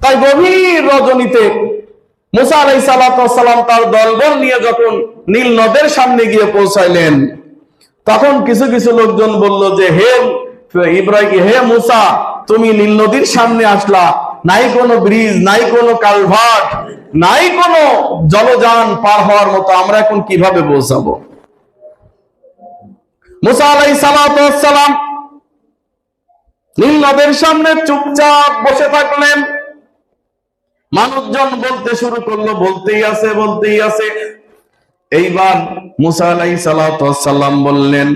তাই গভীর রজনীতে মুসা আলাই সালাম তার দলবল নিয়ে যখন নীল নদের সামনে গিয়ে পৌঁছাইলেন, তখন কিছু কিছু লোকজন বলল যে, হে ইব্রাহিম, হে মুসা, তুমি নীল নদীর সামনে আসলা। নাই কোনো ব্রিজ, নাই কোনো কালভার্ট, নাই কোনো জলযান পার হওয়ার মতো আমরা এখন কীভাবে পৌঁছাবো? মুসা আলাই সালাম নীল নদের সামনে চুপচাপ বসে থাকলেন। মানুষজন বলতে শুরু করল, বলতেই আছে বলতেই আছে। এইবার মুসা আলাই সালাম বললেন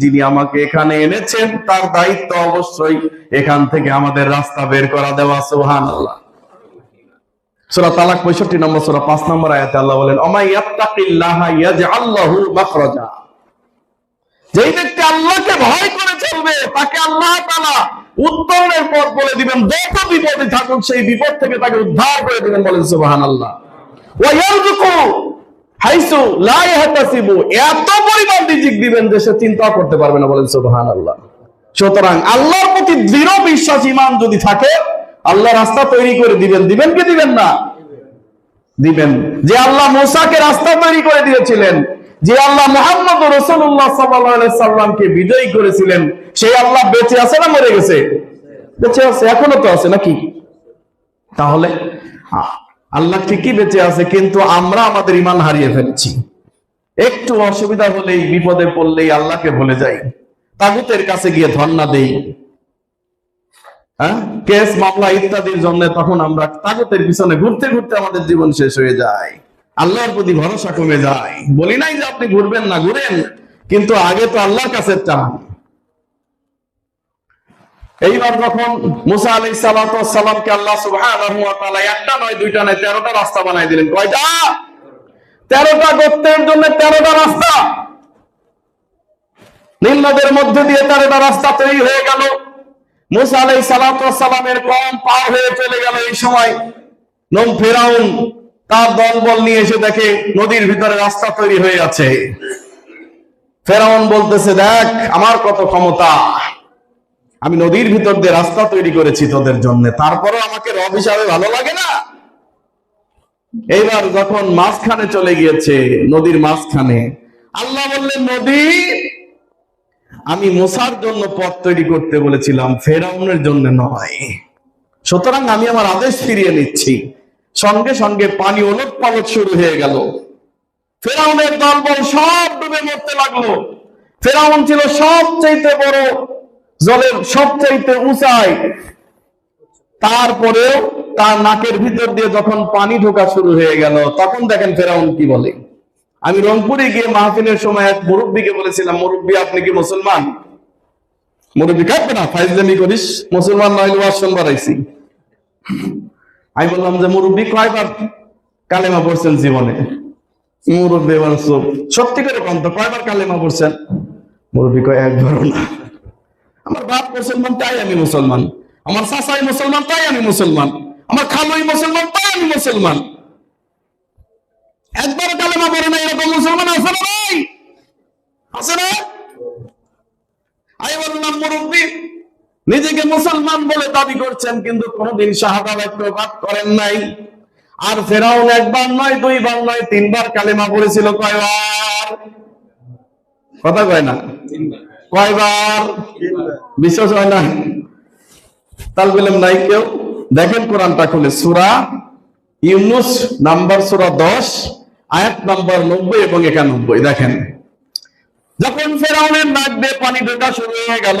যিনি আমাকে এখানে এনেছেন, তার দায়িত্ব অবশ্যই এখান থেকে আমাদের রাস্তা বের করা দেওয়া আল্লাহ তালাক 65 নম্বর 5 নম্বর আয়াতে আল্লাহ বলেন, অমাই যেই ব্যক্তি আল্লাহকে ভয় করে চলবে, তাকে আল্লাহ তাআলা উত্তরের পথ বলে দিবেন, যত বিপদে থাকুক সেই বিপদ থেকে তাকে উদ্ধার করে দিবেন বলেন সুবহানাল্লাহ। ওয়া হাইসু লা ইয়াহতাসিবু, এত পরিমাণ রিজিক দিবেন যে সে চিন্তা করতে পারবে না বলেন সুবহানাল্লাহ। সুতরাং আল্লাহর প্রতি দৃঢ় বিশ্বাস ঈমান যদি থাকে আল্লাহ রাস্তা তৈরি করে দিবেন দিবেন কি দিবেন না? দিবেন। যে আল্লাহ মুসাকে রাস্তা তৈরি করে দিয়েছিলেন যে আল্লাহ মোহাম্মদ রসুল্লাহ সাল্লামকে বিজয়ী করেছিলেন, সেই আল্লাহ বেঁচে আছে না মরে গেছে? বেঁচে আছে, এখনও তো আছে নাকি? তাহলে আল্লাহ ঠিকই বেঁচে আছে, কিন্তু আমরা আমাদের ইমান হারিয়ে ফেলছি। একটু অসুবিধা হলেই, বিপদে পড়লেই আল্লাহকে ভুলে যাই। তাগুতের কাছে গিয়ে ধর্ণা দেই। হ্যাঁ? কেস, মামলা ইত্যাদির জন্য তখন আমরা তাগতের পিছনে ঘুরতে ঘুরতে আমাদের জীবন শেষ হয়ে যায়। আল্লাহর প্রতি ভরসা কমে যায়। বলি নাই যে আপনি ঘুরবেন না, ঘুরেন, কিন্তু আগে তো আল্লাহর কাছে চান। এইবার যখন মুসা আলাই সালামকে আল্লাহ একটা নয়, দুইটা নয়, তেরোটা রাস্তা বানাই দিলেন। কয়টা? তেরোটা গোত্রের জন্য তেরোটা রাস্তা। নিম্নদের মধ্যে দিয়ে তেরোটা রাস্তা তৈরি হয়ে গেল। মুসা আলাই সালামের কম পার হয়ে চলে গেল এই সময়। নম ফেরাউন তার দলবল নিয়ে এসে দেখে নদীর ভিতরে রাস্তা তৈরি হয়ে আছে। ফেরাউন বলতেছে, দেখ, আমার কত ক্ষমতা। আমি নদীর ভিতর দিয়ে রাস্তা তৈরি করেছি তোদের জন্য। তারপরও আমাকে রব হিসাবে ভালো লাগে না? এইবার যখন মাঝখানে চলে গিয়েছে, নদীর মাঝখানে, আল্লাহ বললেন, নদী, আমি মোসার জন্য পথ তৈরি করতে বলেছিলাম, ফেরাউনের জন্য নয়। সুতরাং আমি আমার আদেশ ফিরিয়ে নিচ্ছি। সঙ্গে সঙ্গে পানি ওলট পালট শুরু হয়ে গেল। ফেরাউনের দলবল সব ডুবে মরতে লাগল। ফেরাউন ছিল সবচাইতে বড় জলের সবচাইতে উঁচাই। তারপরেও তার নাকের ভিতর দিয়ে যখন পানি ঢোকা শুরু হয়ে গেল, তখন দেখেন ফেরাউন কি বলে। আমি রংপুরে গিয়ে মাহফিলের সময় এক মুরব্বীকে বলেছিলাম, মুরব্বী, আপনি কি মুসলমান? মুরব্বী কাঁদবে না, ফাইজলামি করিস, মুসলমান নইলে শুনবার আইছি। আমি বললাম যে, মুরব্বী, কয়বার কালেমা পড়ছেন জীবনে? মুরব্বী এবার সত্যি করে কন তো, কয়বার কালেমা পড়ছেন? মুরব্বী, কয় একবারও না। আমার বাপ মুসলমান, তাই আমি মুসলমান। আমার চাচাই মুসলমান, তাই আমি মুসলমান। আমার খালুই মুসলমান, তাই আমি মুসলমান। একবার কালেমা পড়ে না এরকম মুসলমান আছে না ভাই? আছে না? আমি বললাম, মুরব্বী নিজেকে মুসলমান বলে দাবি করছেন, কিন্তু কোনোদিন শাহাদা বাক্য করেন নাই। আর ফেরাউন একবার নয়, দুইবার নয়, তিনবার কালেমা পড়েছিল কয়বার? কথা কয় না? কয়বার? বিশ্বাস হয় না। তাল বললাম নাই কেউ। দেখেন কোরআনটা খুলে, সুরা ইউনুস নাম্বার সুরা দশ, আয়াত নাম্বার নব্বই এবং একানব্বই। দেখেন, যখন ফেরাউনের নাক দিয়ে পানি ঢোকা শুরু হয়ে গেল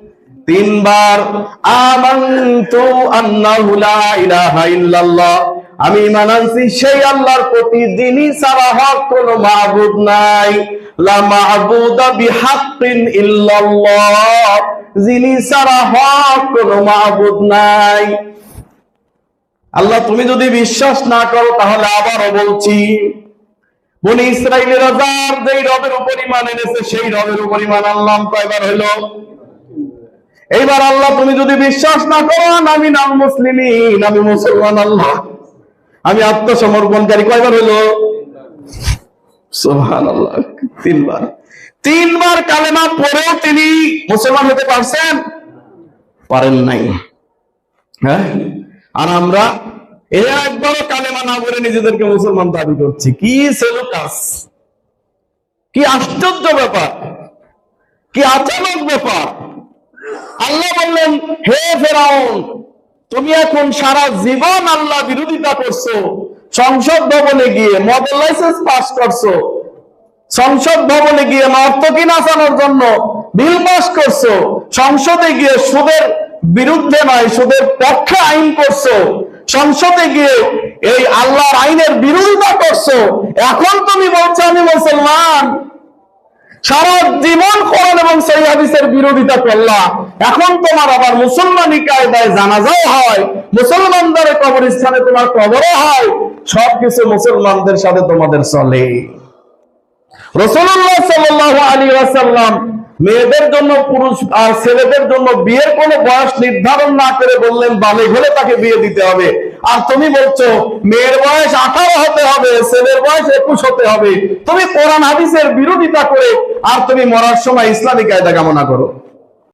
তিনবার আন্নাহু লা ইলাহা ইল্লাল্লাহ। আমি আনছি, সেই আল্লাহর প্রতি যিনি ছাড়া হক কোন মাহবুদ নাই। লা বিহাক্কিন ইল্লাল্লাহ। যিনি হক নাই। আল্লাহ, তুমি যদি বিশ্বাস না করো, তাহলে আবারও বলছি, বনি ইসরায়েলের যার যেই রবের উপর এনেছে, সেই রবের উপর ইমান আনলাম। এবার হইল এইবার আল্লাহ, তুমি যদি বিশ্বাস না করো, আমি নাম মুসলিমিন, আমি মুসলমান আল্লাহ। আমি আত্মসমর্পণকারী। কয়বার আল্লাহ তিনবার। তিনবার কালেমা পড়েও তিনি মুসলমান হতে পারছেন? পারেন নাই। হ্যাঁ? আর আমরা এ একবারও কালেমা না বলে নিজেদেরকে মুসলমান দাবি করছি। কি সেলুকাস? কি আশ্চর্য ব্যাপার। কি আচানক ব্যাপার। আল্লাহ বললেন, হে ফেরাউন, তুমি এখন সারা জীবন আল্লাহ বিরোধিতা করছ। সংসদ ভবনে গিয়ে মডেল লাইসেন্স পাস করছ। সংসদ ভবনে গিয়ে নর্তকী নাচানোর জন্য বিল পাস করছ। সংসদে গিয়ে সুদের বিরুদ্ধে নয়, সুদের পক্ষে আইন করছ। সংসদে গিয়ে এই আল্লাহর আইনের বিরোধিতা করছ। এখন তুমি বলছো, আমি মুসলমান সারা জীবন কোরআন এবং সেই হাদিসের বিরোধিতা করলা এখন তোমার আবার মুসলমানি কায়দায় জানাজাও হয়, মুসলমানদের কবরস্থানে তোমার কবরও হয়, সবকিছু মুসলমানদের সাথে তোমাদের চলে। মেয়েদের জন্য পুরুষ আর ছেলেদের জন্য বিয়ের কোনো বয়স নির্ধারণ না করে বললেন বালে হলে তাকে বিয়ে দিতে হবে। আর তুমি বলছো, মেয়ের বয়স আঠারো হতে হবে, ছেলের বয়স একুশ হতে হবে। তুমি কোরআন হাদিসের বিরোধিতা করে আর তুমি মরার সময় ইসলামী কায়দা কামনা করো।